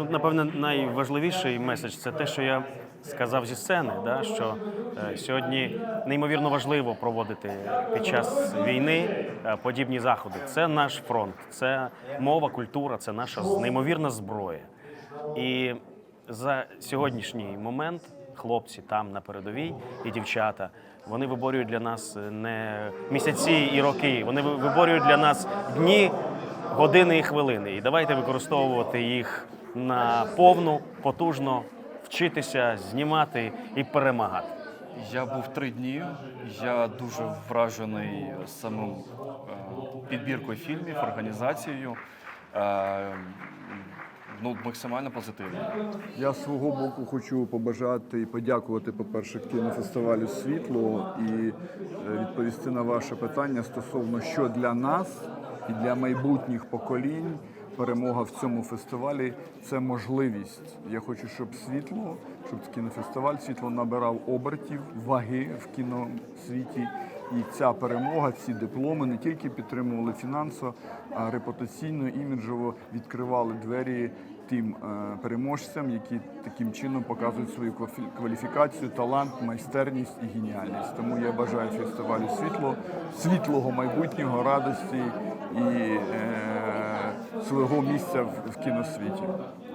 Ну, напевне, найважливіший меседж це те, що я сказав зі сцени, да, що е, сьогодні неймовірно важливо проводити під час війни е, подібні заходи. Це наш фронт, це мова, культура, це наша неймовірна зброя. І за сьогоднішній момент хлопці там на передовій і дівчата. Вони виборюють для нас не місяці і роки. Вони виборюють для нас дні, години і хвилини. І давайте використовувати їх на повну, потужно, вчитися, знімати і перемагати. Я був три дні. Я дуже вражений самим е, підбіркою фільмів, організацією. Е, Ну, максимально позитивно. Я з свого боку хочу побажати і подякувати, по-перше, кінофестивалю Світло і е, відповісти на ваше питання стосовно що для нас і для майбутніх поколінь перемога в цьому фестивалі це можливість. Я хочу, щоб світло, щоб кінофестиваль світло набирав обертів, ваги в кіносвіті. І ця перемога, ці дипломи не тільки підтримували фінансово, а репутаційно, іміджово відкривали двері тим е, переможцям, які таким чином показують свою кваліфікацію, талант, майстерність і геніальність. Тому я бажаю фестивалю світло, світлого майбутнього, радості і е, свого місця в, кіносвіті.